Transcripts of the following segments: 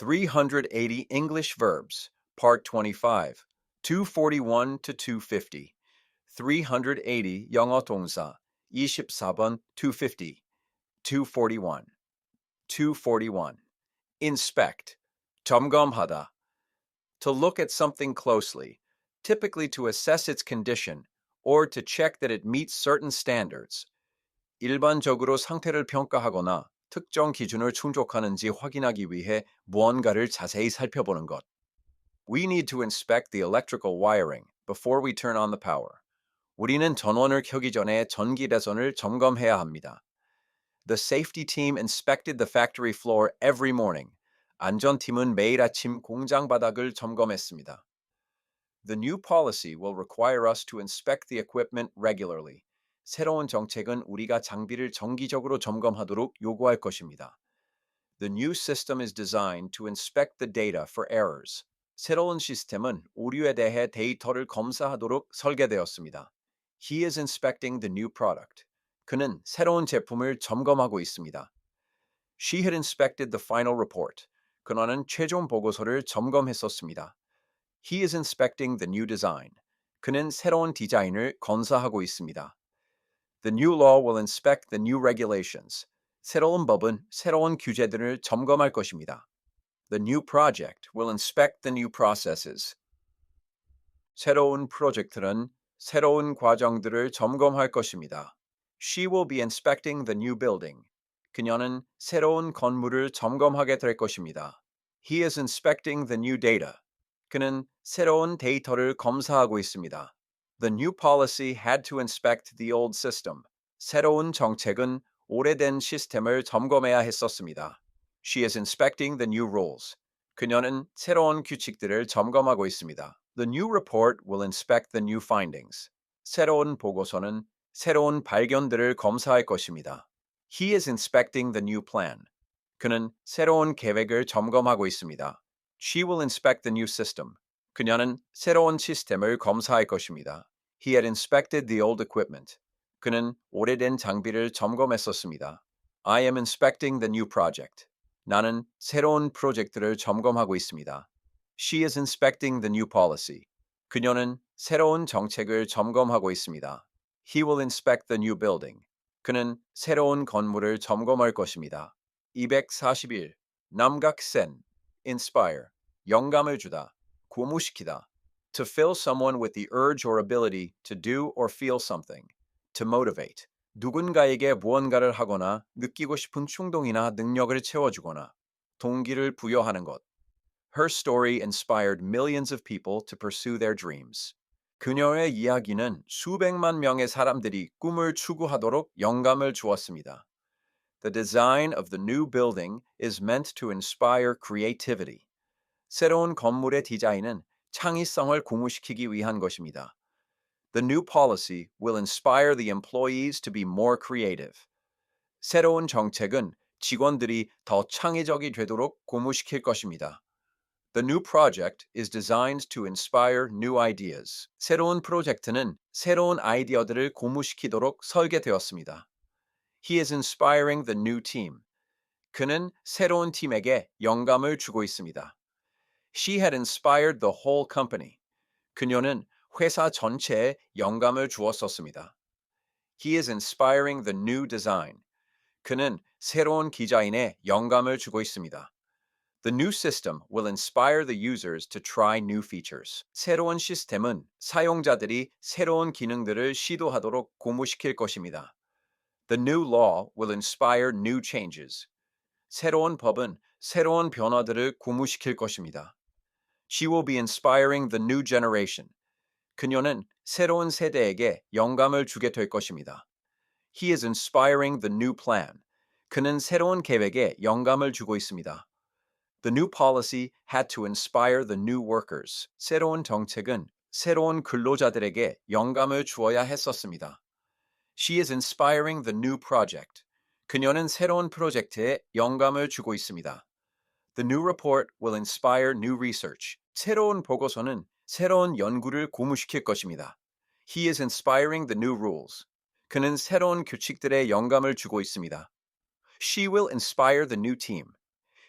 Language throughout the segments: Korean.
380 English verbs, Part 25, 241 to 250. 380 영어 동사, 24번 250, 241. 241. Inspect, 점검하다. To look at something closely, typically to assess its condition or to check that it meets certain standards. 일반적으로 상태를 평가하거나 특정 기준을 충족하는지 확인하기 위해 무언가를 자세히 살펴보는 것. We need to inspect the electrical wiring before we turn on the power. 우리는 전원을 켜기 전에 전기 배선을 점검해야 합니다. The safety team inspected the factory floor every morning. 안전팀은 매일 아침 공장 바닥을 점검했습니다. The new policy will require us to inspect the equipment regularly. 새로운 정책은 우리가 장비를 정기적으로 점검하도록 요구할 것입니다. The new system is designed to inspect the data for errors. 새로운 시스템은 오류에 대해 데이터를 검사하도록 설계되었습니다. He is inspecting the new product. 그는 새로운 제품을 점검하고 있습니다. She had inspected the final report. 그녀는 최종 보고서를 점검했었습니다. He is inspecting the new design. 그는 새로운 디자인을 건사하고 있습니다. The new law will inspect the new regulations. 새로운 법은 새로운 규제들을 점검할 것입니다. The new project will inspect the new processes. 새로운 프로젝트는 새로운 과정들을 점검할 것입니다. She will be inspecting the new building. 그녀는 새로운 건물을 점검하게 될 것입니다. He is inspecting the new data. 그는 새로운 데이터를 검사하고 있습니다. The new policy had to inspect the old system. 새로운 정책은 오래된 시스템을 점검해야 했었습니다. She is inspecting the new rules. 그녀는 새로운 규칙들을 점검하고 있습니다. The new report will inspect the new findings. 새로운 보고서는 새로운 발견들을 검사할 것입니다. He is inspecting the new plan. 그는 새로운 계획을 점검하고 있습니다. She will inspect the new system. 그녀는 새로운 시스템을 검사할 것입니다. He had inspected the old equipment. 그는 오래된 장비를 점검했었습니다. I am inspecting the new project. 나는 새로운 프로젝트를 점검하고 있습니다. She is inspecting the new policy. 그녀는 새로운 정책을 점검하고 있습니다. He will inspect the new building. 그는 새로운 건물을 점검할 것입니다. 241. 남각센 inspire 영감을 주다 고무시키다 to fill someone with the urge or ability to do or feel something to motivate 누군가에게 무언가를 하거나 느끼고 싶은 충동이나 능력을 채워주거나 동기를 부여하는 것. Her story inspired millions of people to pursue their dreams. 그녀의 이야기는 수백만 명의 사람들이 꿈을 추구하도록 영감을 주었습니다. The design of the new building is meant to inspire creativity. 새로운 건물의 디자인은 창의성을 고무시키기 위한 것입니다. The new policy will inspire the employees to be more creative. 새로운 정책은 직원들이 더 창의적이 되도록 고무시킬 것입니다. The new project is designed to inspire new ideas. 새로운 프로젝트는 새로운 아이디어들을 고무시키도록 설계되었습니다. He is inspiring the new team. 그는 새로운 팀에게 영감을 주고 있습니다. She had inspired the whole company. 그녀는 회사 전체에 영감을 주었었습니다. He is inspiring the new design. 그는 새로운 디자인에 영감을 주고 있습니다. The new system will inspire the users to try new features. 새로운 시스템은 사용자들이 새로운 기능들을 시도하도록 고무시킬 것입니다. The new law will inspire new changes. 새로운 법은 새로운 변화들을 고무시킬 것입니다. She will be inspiring the new generation. 그녀는 새로운 세대에게 영감을 주게 될 것입니다. He is inspiring the new plan. 그는 새로운 계획에 영감을 주고 있습니다. The new policy had to inspire the new workers. 새로운 정책은 새로운 근로자들에게 영감을 주어야 했었습니다. She is inspiring the new project. 그녀는 새로운 프로젝트에 영감을 주고 있습니다. The new report will inspire new research. 새로운 보고서는 새로운 연구를 고무시킬 것입니다. He is inspiring the new rules. 그는 새로운 규칙들에 영감을 주고 있습니다. She will inspire the new team.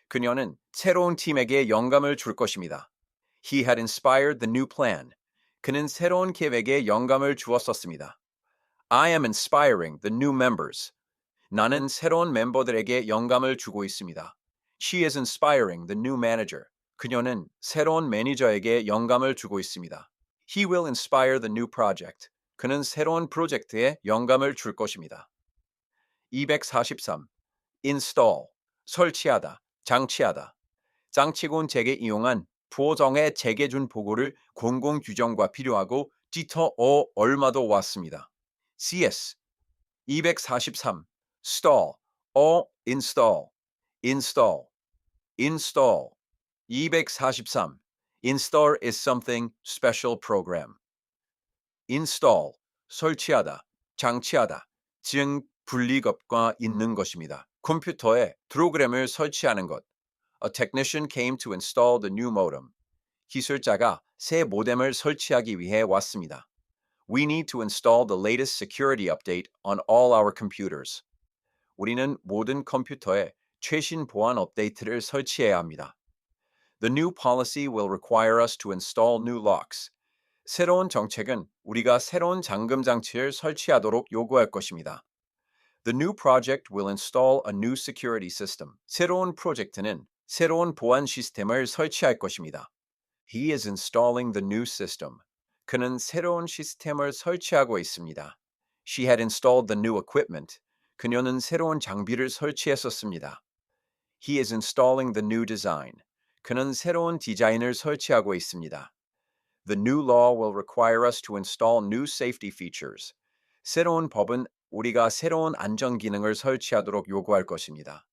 그녀는 새로운 팀에게 영감을 줄 것입니다. He had inspired the new plan. 그는 새로운 계획에 영감을 주었었습니다. I am inspiring the new members. 나는 새로운 멤버들에게 영감을 주고 있습니다. She is inspiring the new manager. 그녀는 새로운 매니저에게 영감을 주고 있습니다. He will inspire the new project. 그는 새로운 프로젝트에 영감을 줄 것입니다. 243. install 설치하다, 장치하다. 장치군 제게 이용한 부호정의 재개준 보고를 공공 규정과 필요하고 디터 어 얼마도 왔습니다. CS 243 stall 어 install install install 243 install is something special program install 설치하다 장치하다 즉 분리것과 있는 것입니다. 컴퓨터에 프로그램을 설치하는 것 A technician came to install the new modem. 기술자가 새 모뎀을 설치하기 위해 왔습니다. We need to install the latest security update on all our computers. 우리는 모든 컴퓨터에 최신 보안 업데이트를 설치해야 합니다. The new policy will require us to install new locks. 새로운 정책은 우리가 새로운 잠금 장치를 설치하도록 요구할 것입니다. The new project will install a new security system. 새로운 프로젝트는 새로운 보안 시스템을 설치할 것입니다. He is installing the new system. 그는 새로운 시스템을 설치하고 있습니다. She had installed the new equipment. 그녀는 새로운 장비를 설치했었습니다. He is installing the new design. 그는 새로운 디자인을 설치하고 있습니다. The new law will require us to install new safety features. 새로운 법은 우리가 새로운 안전 기능을 설치하도록 요구할 것입니다.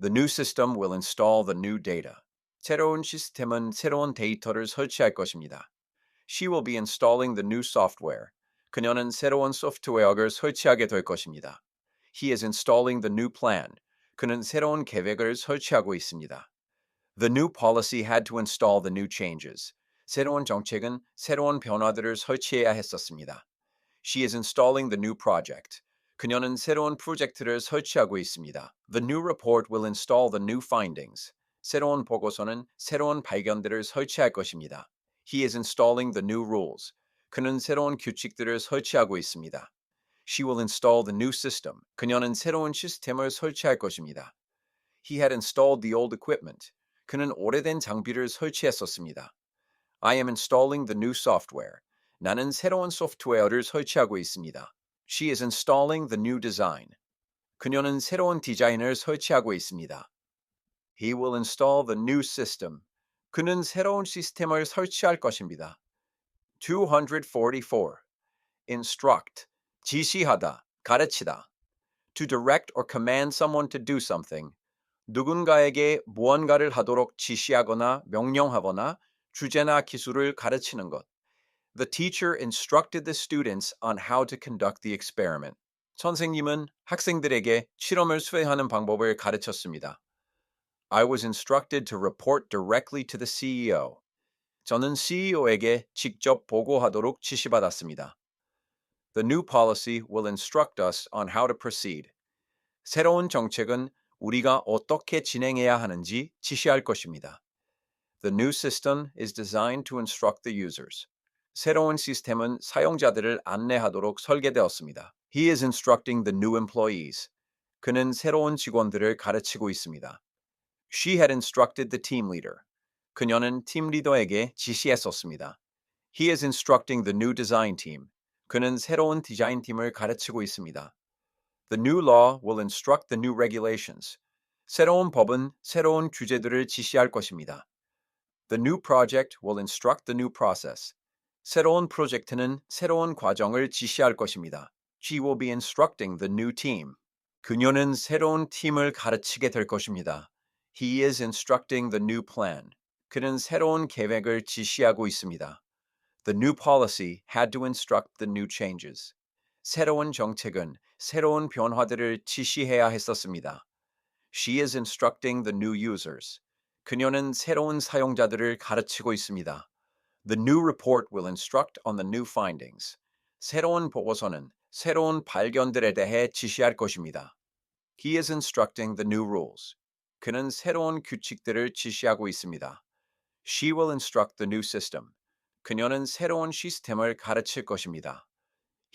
The new system will install the new data. 새로운 시스템은 새로운 데이터를 설치할 것입니다. She will be installing the new software. 그녀는 새로운 소프트웨어를 설치하게 될 것입니다. He is installing the new plan. 그는 새로운 계획을 설치하고 있습니다. The new policy had to install the new changes. 새로운 정책은 새로운 변화들을 설치해야 했었습니다. She is installing the new project. 그녀는 새로운 프로젝트를 설치하고 있습니다. The new report will install the new findings. 새로운 보고서는 새로운 발견들을 설치할 것입니다. He is installing the new rules. 그는 새로운 규칙들을 설치하고 있습니다. She will install the new system. 그녀는 새로운 시스템을 설치할 것입니다. He had installed the old equipment. 그는 오래된 장비를 설치했었습니다. I am installing the new software. 나는 새로운 소프트웨어를 설치하고 있습니다. She is installing the new design. 그녀는 새로운 디자인을 설치하고 있습니다. He will install the new system. 그는 새로운 시스템을 설치할 것입니다. 244. Instruct. 지시하다, 가르치다. To direct or command someone to do something. 누군가에게 무언가를 하도록 지시하거나 명령하거나 주제나 기술을 가르치는 것. The teacher instructed the students on how to conduct the experiment. 선생님은 학생들에게 실험을 수행하는 방법을 가르쳤습니다. I was instructed to report directly to the CEO. 저는 CEO에게 직접 보고하도록 지시받았습니다. The new policy will instruct us on how to proceed. 새로운 정책은 우리가 어떻게 진행해야 하는지 지시할 것입니다. The new system is designed to instruct the users. 새로운 시스템은 사용자들을 안내하도록 설계되었습니다. He is instructing the new employees. 그는 새로운 직원들을 가르치고 있습니다. She had instructed the team leader. 그녀는 팀 리더에게 지시했었습니다. He is instructing the new design team. 그는 새로운 디자인 팀을 가르치고 있습니다. The new law will instruct the new regulations. 새로운 법은 새로운 규제들을 지시할 것입니다. The new project will instruct the new process. 새로운 프로젝트는 새로운 과정을 지시할 것입니다. She will be instructing the new team. 그녀는 새로운 팀을 가르치게 될 것입니다. He is instructing the new plan. 그는 새로운 계획을 지시하고 있습니다. The new policy had to instruct the new changes. 새로운 정책은 새로운 변화들을 지시해야 했었습니다. She is instructing the new users. 그녀는 새로운 사용자들을 가르치고 있습니다. The new report will instruct on the new findings. 새로운 보고서는 새로운 발견들에 대해 지시할 것입니다. He is instructing the new rules. 그는 새로운 규칙들을 지시하고 있습니다. She will instruct the new system. 그녀는 새로운 시스템을 가르칠 것입니다.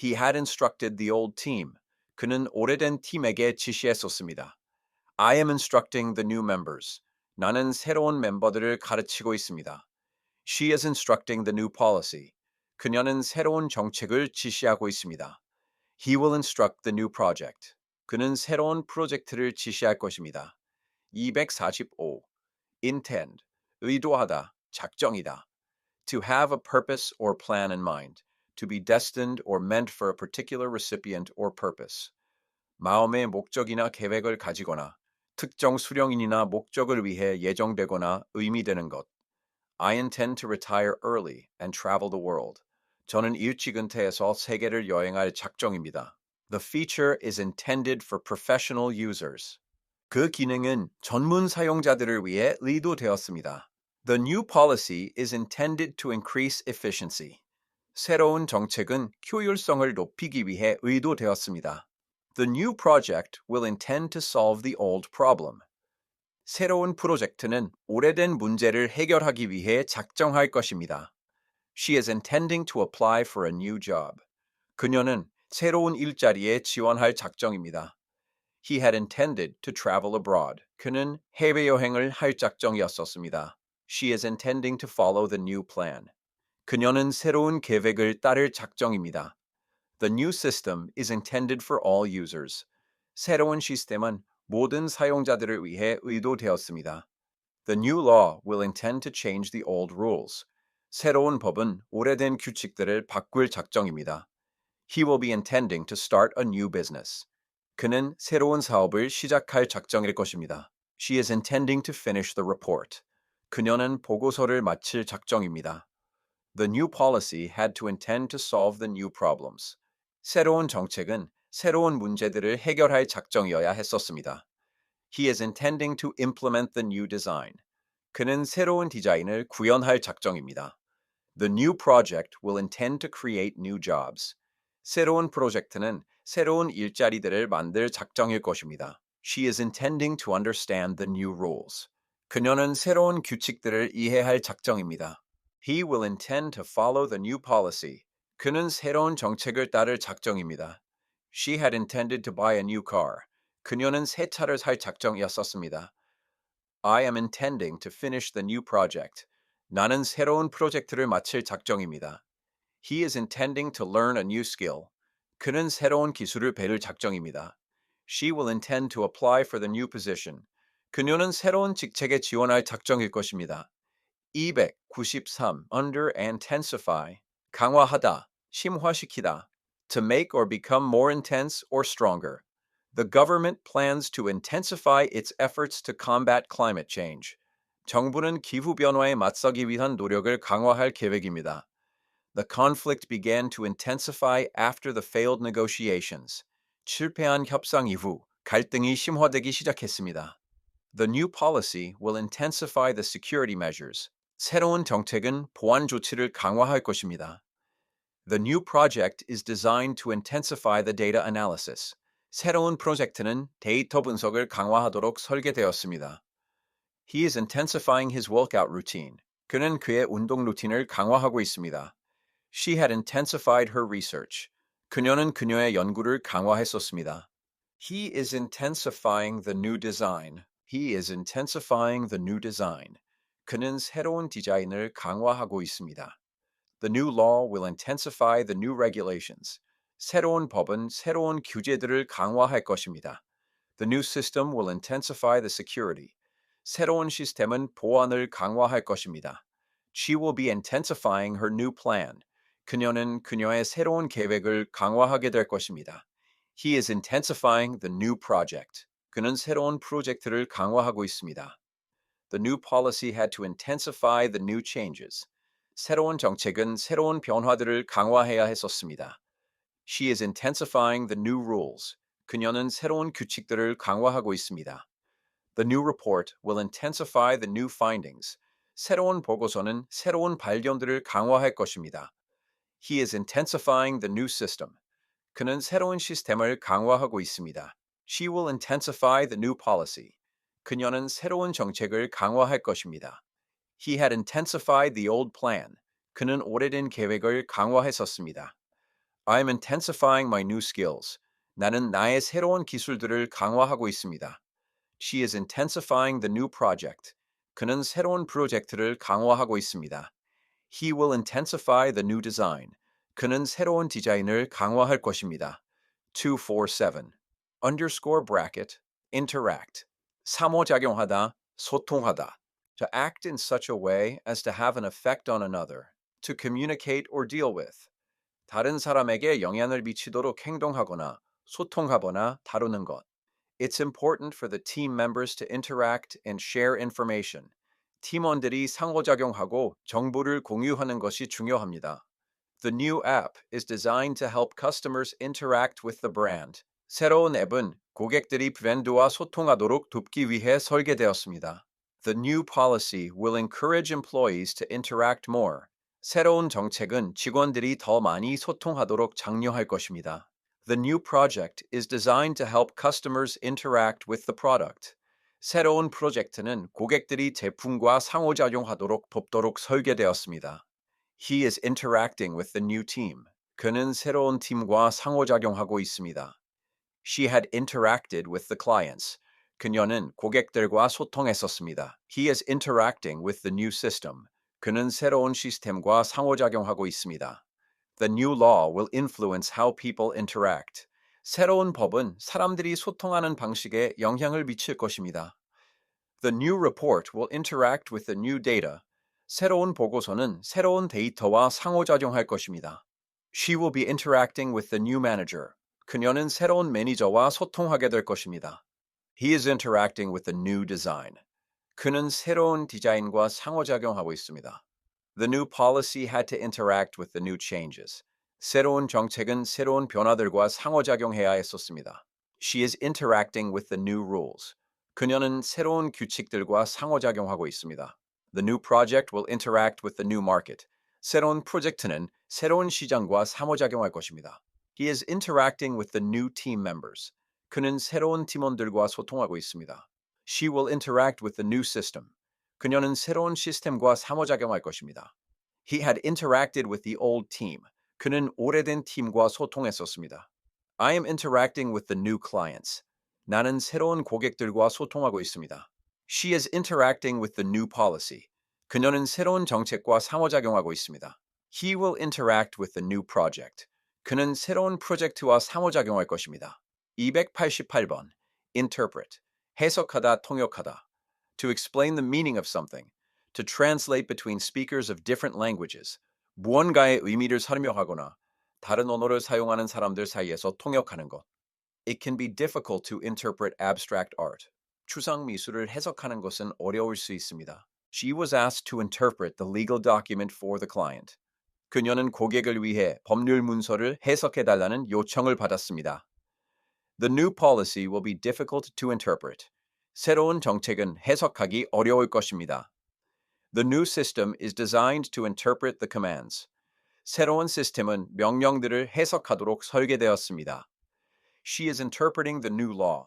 He had instructed the old team. 그는 오래된 팀에게 지시했었습니다. I am instructing the new members. 나는 새로운 멤버들을 가르치고 있습니다. She is instructing the new policy. 그녀는 새로운 정책을 지시하고 있습니다. He will instruct the new project. 그는 새로운 프로젝트를 지시할 것입니다. 245. intend, 의도하다, 작정이다. To have a purpose or plan in mind. To be destined or meant for a particular recipient or purpose. 마음의 목적이나 계획을 가지거나 특정 수령인이나 목적을 위해 예정되거나 의미되는 것. I intend to retire early and travel the world. 저는 일찍 은퇴해서 세계를 여행할 작정입니다. The feature is intended for professional users. 그 기능은 전문 사용자들을 위해 의도되었습니다. The new policy is intended to increase efficiency. 새로운 정책은 효율성을 높이기 위해 의도되었습니다. The new project will intend to solve the old problem. 새로운 프로젝트는 오래된 문제를 해결하기 위해 작정할 것입니다. She is intending to apply for a new job. 그녀는 새로운 일자리에 지원할 작정입니다. He had intended to travel abroad. 그는 해외 여행을 할 작정이었었습니다. She is intending to follow the new plan. 그녀는 새로운 계획을 따를 작정입니다. The new system is intended for all users. 새로운 시스템은 모든 사용자들을 위해 의도되었습니다. The new law will intend to change the old rules. 새로운 법은 오래된 규칙들을 바꿀 작정입니다. He will be intending to start a new business. 그는 새로운 사업을 시작할 작정일 것입니다. She is intending to finish the report. 그녀는 보고서를 마칠 작정입니다. The new policy had to intend to solve the new problems. 새로운 정책은 새로운 문제들을 해결할 작정이어야 했었습니다. He is intending to implement the new design. 그는 새로운 디자인을 구현할 작정입니다. The new project will intend to create new jobs. 새로운 프로젝트는 새로운 일자리들을 만들 작정일 것입니다. She is intending to understand the new rules. 그녀는 새로운 규칙들을 이해할 작정입니다. He will intend to follow the new policy. 그는 새로운 정책을 따를 작정입니다. She had intended to buy a new car. 그녀는 새 차를 살 작정이었었습니다. I am intending to finish the new project. 나는 새로운 프로젝트를 마칠 작정입니다. He is intending to learn a new skill. 그는 새로운 기술을 배울 작정입니다. She will intend to apply for the new position. 그녀는 새로운 직책에 지원할 작정일 것입니다. 293. Under intensify. 강화하다, 심화시키다. To make or become more intense or stronger. The government plans to intensify its efforts to combat climate change. 정부는 기후 변화에 맞서기 위한 노력을 강화할 계획입니다. The conflict began to intensify after the failed negotiations. 실패한 협상 이후 갈등이 심화되기 시작했습니다. The new policy will intensify the security measures. 새로운 정책은 보안 조치를 강화할 것입니다. The new project is designed to intensify the data analysis. 새로운 프로젝트는 데이터 분석을 강화하도록 설계되었습니다. He is intensifying his workout routine. 그는 그의 운동 루틴을 강화하고 있습니다. She had intensified her research. 그녀는 그녀의 연구를 강화했었습니다. He is intensifying the new design. He is intensifying the new design. 그는 새로운 디자인을 강화하고 있습니다. The new law will intensify the new regulations. 새로운 법은 새로운 규제들을 강화할 것입니다. The new system will intensify the security. 새로운 시스템은 보안을 강화할 것입니다. She will be intensifying her new plan. 그녀는 그녀의 새로운 계획을 강화하게 될 것입니다. He is intensifying the new project. 그는 새로운 프로젝트를 강화하고 있습니다. The new policy had to intensify the new changes. 새로운 정책은 새로운 변화들을 강화해야 했었습니다. She is intensifying the new rules. 그녀는 새로운 규칙들을 강화하고 있습니다. The new report will intensify the new findings. 새로운 보고서는 새로운 발견들을 강화할 것입니다. He is intensifying the new system. 그는 새로운 시스템을 강화하고 있습니다. She will intensify the new policy. 그녀는 새로운 정책을 강화할 것입니다. He had intensified the old plan. 그는 오래된 계획을 강화했었습니다. I'm intensifying my new skills. 나는 나의 새로운 기술들을 강화하고 있습니다. She is intensifying the new project. 그는 새로운 프로젝트를 강화하고 있습니다. He will intensify the new design. 그는 새로운 디자인을 강화할 것입니다. 247. Underscore bracket, interact. 상호작용하다, 소통하다. To act in such a way as to have an effect on another. To communicate or deal with. 다른 사람에게 영향을 미치도록 행동하거나 소통하거나 다루는 것. It's important for the team members to interact and share information. 팀원들이 상호작용하고 정보를 공유하는 것이 중요합니다. The new app is designed to help customers interact with the brand. 새로운 앱은 고객들이 브랜드와 소통하도록 돕기 위해 설계되었습니다. The new policy will encourage employees to interact more. 새로운 정책은 직원들이 더 많이 소통하도록 장려할 것입니다. The new project is designed to help customers interact with the product. 새로운 프로젝트는 고객들이 제품과 상호작용하도록 돕도록 설계되었습니다. He is interacting with the new team. 그는 새로운 팀과 상호작용하고 있습니다. She had interacted with the clients. 그녀는 고객들과 소통했었습니다. He is interacting with the new system. 그는 새로운 시스템과 상호작용하고 있습니다. The new law will influence how people interact. 새로운 법은 사람들이 소통하는 방식에 영향을 미칠 것입니다. The new report will interact with the new data. 새로운 보고서는 새로운 데이터와 상호작용할 것입니다. She will be interacting with the new manager. 그녀는 새로운 매니저와 소통하게 될 것입니다. He is interacting with the new design. 그는 새로운 디자인과 상호작용하고 있습니다. The new policy had to interact with the new changes. 새로운 정책은 새로운 변화들과 상호작용해야 했었습니다. She is interacting with the new rules. 그녀는 새로운 규칙들과 상호작용하고 있습니다. The new project will interact with the new market. 새로운 프로젝트는 새로운 시장과 상호작용할 것입니다. He is interacting with the new team members. 그는 새로운 팀원들과 소통하고 있습니다. She will interact with the new system. 그녀는 새로운 시스템과 상호작용할 것입니다. He had interacted with the old team. 그는 오래된 팀과 소통했었습니다. I am interacting with the new clients. 나는 새로운 고객들과 소통하고 있습니다. She is interacting with the new policy. 그녀는 새로운 정책과 상호작용하고 있습니다. He will interact with the new project. 그는 새로운 프로젝트와 상호작용할 것입니다. 288번 interpret 해석하다 통역하다 to explain the meaning of something to translate between speakers of different languages 무언가의 의미를 설명하거나 다른 언어를 사용하는 사람들 사이에서 통역하는 것 It can be difficult to interpret abstract art 추상 미술을 해석하는 것은 어려울 수 있습니다. She was asked to interpret the legal document for the client. 그녀는 고객을 위해 법률 문서를 해석해 달라는 요청을 받았습니다. The new policy will be difficult to interpret. 새로운 정책은 해석하기 어려울 것입니다. The new system is designed to interpret the commands. 새로운 시스템은 명령들을 해석하도록 설계되었습니다. She is interpreting the new law.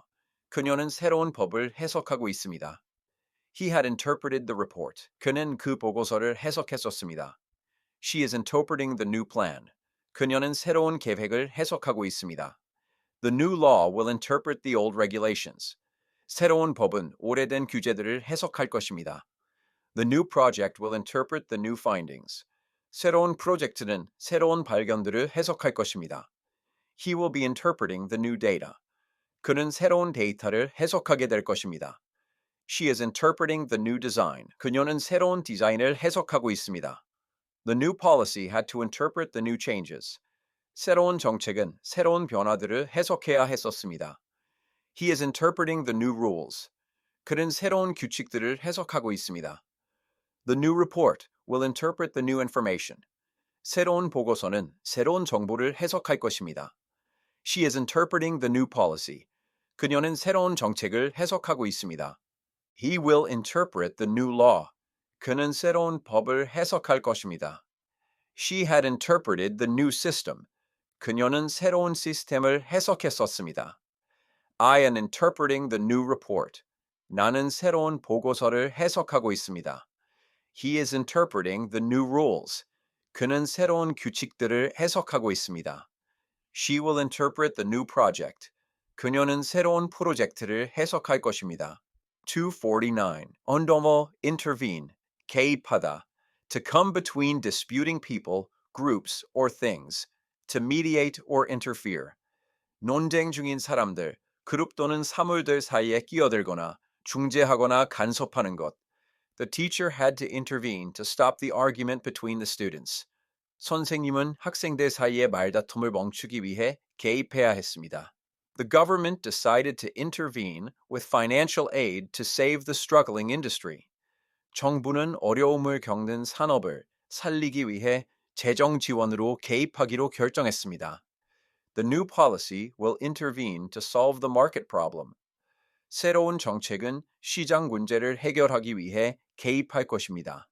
그녀는 새로운 법을 해석하고 있습니다. He had interpreted the report. 그는 그 보고서를 해석했었습니다. She is interpreting the new plan. 그녀는 새로운 계획을 해석하고 있습니다. The new law will interpret the old regulations. 새로운 법은 오래된 규제들을 해석할 것입니다. The new project will interpret the new findings. 새로운 프로젝트는 새로운 발견들을 해석할 것입니다. He will be interpreting the new data. 그는 새로운 데이터를 해석하게 될 것입니다. She is interpreting the new design. 그녀는 새로운 디자인을 해석하고 있습니다. The new policy had to interpret the new changes. 새로운 정책은 새로운 변화들을 해석해야 했었습니다. He is interpreting the new rules. 그는 새로운 규칙들을 해석하고 있습니다. The new report will interpret the new information. 새로운 보고서는 새로운 정보를 해석할 것입니다. She is interpreting the new policy. 그녀는 새로운 정책을 해석하고 있습니다. He will interpret the new law. 그는 새로운 법을 해석할 것입니다. She had interpreted the new system. 그녀는 새로운 시스템을 해석했었습니다. I am interpreting the new report. 나는 새로운 보고서를 해석하고 있습니다. He is interpreting the new rules. 그는 새로운 규칙들을 해석하고 있습니다. She will interpret the new project. 그녀는 새로운 프로젝트를 해석할 것입니다. 249. 언더머 intervene. 개입하다. To come between disputing people, groups, or things. To mediate or interfere. 논쟁 중인 사람들, 그룹 또는 사물들 사이에 끼어들거나 중재하거나 간섭하는 것. The teacher had to intervene to stop the argument between the students. 선생님은 학생들 사이의 말다툼을 멈추기 위해 개입해야 했습니다. The government decided to intervene with financial aid to save the struggling industry. 정부는 어려움을 겪는 산업을 살리기 위해 재정 지원으로 개입하기로 결정했습니다. The new policy will intervene to solve the market problem. 새로운 정책은 시장 문제를 해결하기 위해 개입할 것입니다.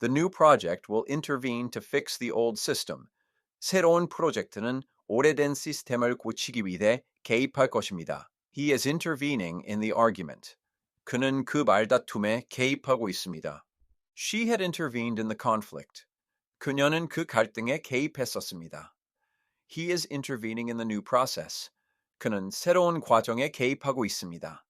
The new project will intervene to fix the old system. 새로운 프로젝트는 오래된 시스템을 고치기 위해 개입할 것입니다. He is intervening in the argument. 그는 그 말다툼에 개입하고 있습니다. She had intervened in the conflict. 그녀는 그 갈등에 개입했었습니다. He is intervening in the new process. 그는 새로운 과정에 개입하고 있습니다.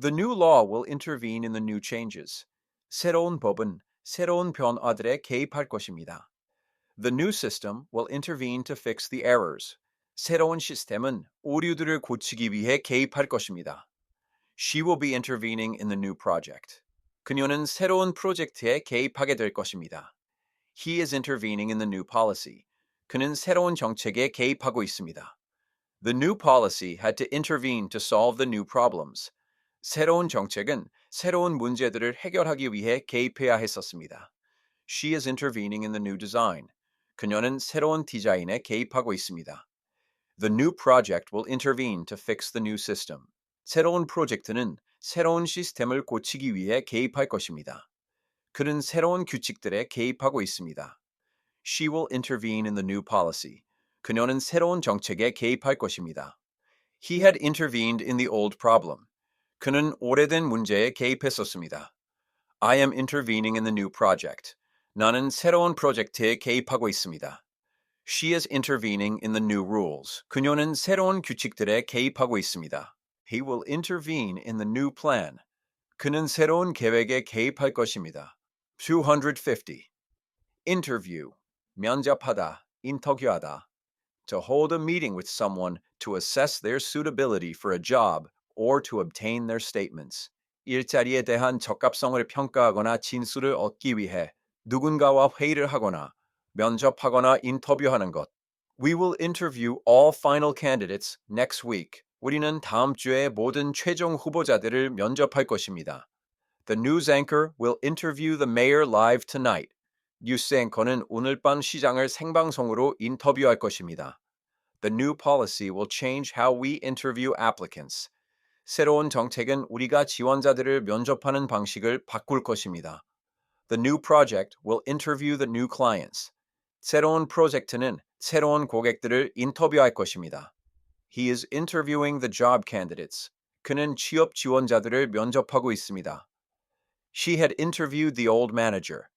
The new law will intervene in the new changes. 새로운 법은 새로운 변화들에 개입할 것입니다. The new system will intervene to fix the errors. 새로운 시스템은 오류들을 고치기 위해 개입할 것입니다. She will be intervening in the new project. 그녀는 새로운 프로젝트에 개입하게 될 것입니다. He is intervening in the new policy. 그는 새로운 정책에 개입하고 있습니다. The new policy had to intervene to solve the new problems. 새로운 정책은 새로운 문제들을 해결하기 위해 개입해야 했었습니다. She is intervening in the new design. 그녀는 새로운 디자인에 개입하고 있습니다. The new project will intervene to fix the new system. 새로운 프로젝트는 새로운 시스템을 고치기 위해 개입할 것입니다. 그는 새로운 규칙들에 개입하고 있습니다. She will intervene in the new policy. 그녀는 새로운 정책에 개입할 것입니다. He had intervened in the old problem. 그는 오래된 문제에 개입했었습니다. I am intervening in the new project. 나는 새로운 프로젝트에 개입하고 있습니다. She is intervening in the new rules. 그녀는 새로운 규칙들에 개입하고 있습니다. He will intervene in the new plan. 그는 새로운 계획에 개입할 것입니다. 250. Interview. 면접하다, 인터뷰하다. To hold a meeting with someone to assess their suitability for a job or to obtain their statements. 일자리에 대한 적합성을 평가하거나 진술을 얻기 위해 누군가와 회의를 하거나 면접하거나 인터뷰하는 것. We will interview all final candidates next week. 우리는 다음 주에 모든 최종 후보자들을 면접할 것입니다. The news anchor will interview the mayor live tonight. 뉴스 앵커는 오늘 밤 시장을 생방송으로 인터뷰할 것입니다. The new policy will change how we interview applicants. 새로운 정책은 우리가 지원자들을 면접하는 방식을 바꿀 것입니다. The new project will interview the new clients. 새로운 프로젝트는 새로운 고객들을 인터뷰할 것입니다. He is interviewing the job candidates. 그는 취업 지원자들을 면접하고 있습니다. She had interviewed the old manager.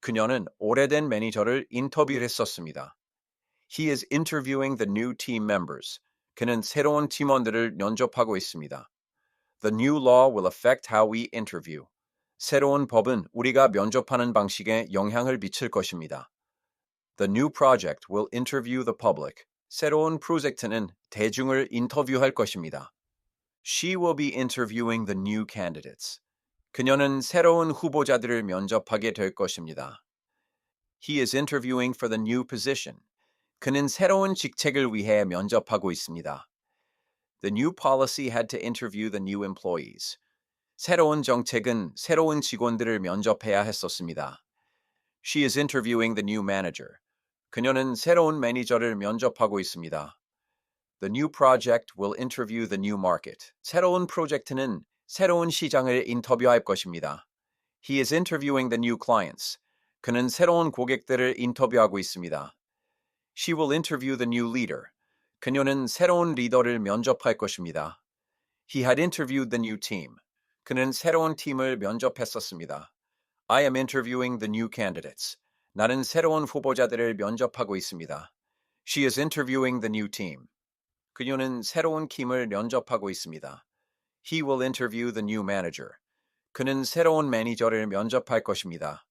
그녀는 오래된 매니저를 인터뷰를 했었습니다. He is interviewing the new team members. 그는 새로운 팀원들을 면접하고 있습니다. The new law will affect how we interview. 새로운 법은 우리가 면접하는 방식에 영향을 미칠 것입니다. The new project will interview the public. 새로운 프로젝트는 대중을 인터뷰할 것입니다. She will be interviewing the new candidates. 그녀는 새로운 후보자들을 면접하게 될 것입니다. He is interviewing for the new position. 그는 새로운 직책을 위해 면접하고 있습니다. The new policy had to interview the new employees. 새로운 정책은 새로운 직원들을 면접해야 했었습니다. She is interviewing the new manager. 그녀는 새로운 매니저를 면접하고 있습니다. The new project will interview the new market. 새로운 프로젝트는 새로운 시장을 인터뷰할 것입니다. He is interviewing the new clients. 그는 새로운 고객들을 인터뷰하고 있습니다. She will interview the new leader. 그녀는 새로운 리더를 면접할 것입니다. He had interviewed the new team. 그는 새로운 팀을 면접했었습니다. I am interviewing the new candidates. 나는 새로운 후보자들을 면접하고 있습니다. She is interviewing the new team. 그녀는 새로운 팀을 면접하고 있습니다. He will interview the new manager. 그는 새로운 매니저를 면접할 것입니다.